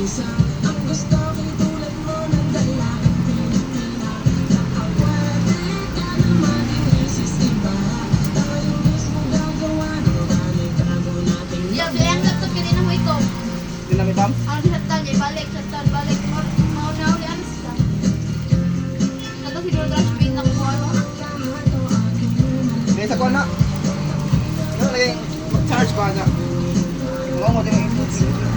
Kaya ang hatan niya, balik, hatan, balik. Mau- Mau na uli, alis ka. Kato siguro trash bin na kuha, no? Kaya sa kuha na. Ano lagi mag-charge ba na? Mga mo din isaksak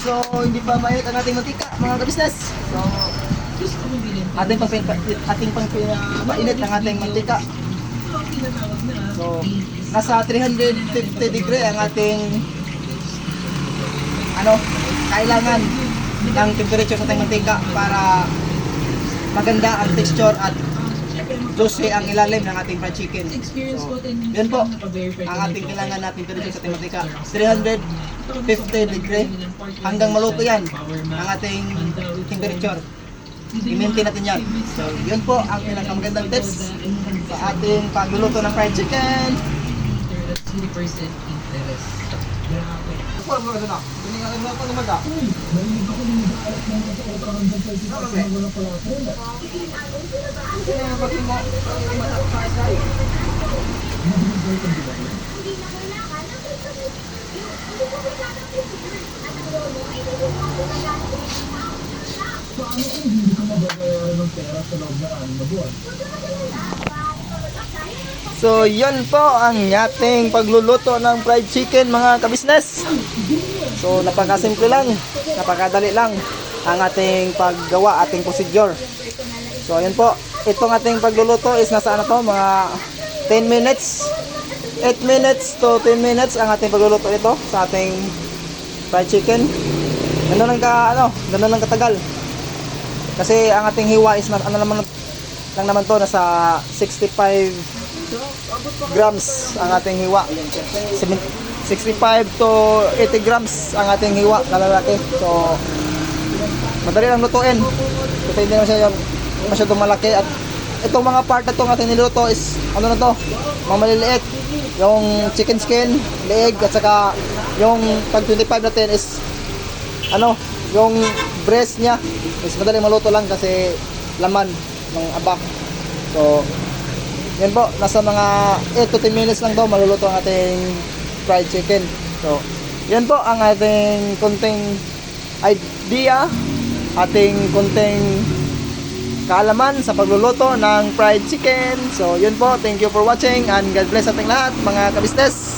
So, hindi pa mainit ang ating mantika, mga kabisnes. So, ating pang ating pang pinapainit ang ating mantika. So, nasa 350 degree ang ating ano, kailangan ng temperature sa ating mantika para maganda ang texture at juicy ang ilalim ng ating fried chicken. So, yun po, ang ating kailangan natin temperature sa ating mantika. 350 degree hanggang maluto yan ang ating temperature. I-maintain natin yan. So, yun po ang pinakamagandang tips sa ating pagluluto ng fried chicken. 2% interest. Ako lang mga na. Hindi nga lang ako lumaga. So, yan po ang yating pagluluto ng fried chicken mga kabisnes. So, napakasimple lang, napakadali lang ang ating paggawa, ating procedure. So, ayun po. Itong ating pagluluto is nasa ano to, mga 10 minutes. 8 minutes to 10 minutes ang ating pagluluto nito sa ating fried chicken. Ganun lang ka, ano, ganun lang katagal. Kasi ang ating hiwa is, ano naman, lang naman to, nasa 65 grams ang ating hiwa. Seven- 65 to 80 grams ang ating hiwa na lalaki. So, madali lang lutuin. Kasi hindi naman siya masyadong malaki. At itong mga part na itong ating niluto is, ano na to, mga maliliit. Yung chicken skin, leeg, at saka yung pag 25 natin is, ano, yung breast niya is madali maluto lang kasi laman ng abak. So, yan po, nasa mga 8 to 10 minutes lang daw maluluto ang ating fried chicken. So, yan po ang ating konting idea, ating konting kaalaman sa pagluluto ng fried chicken. So, yun po. Thank you for watching and God bless ating lahat mga kabisnes.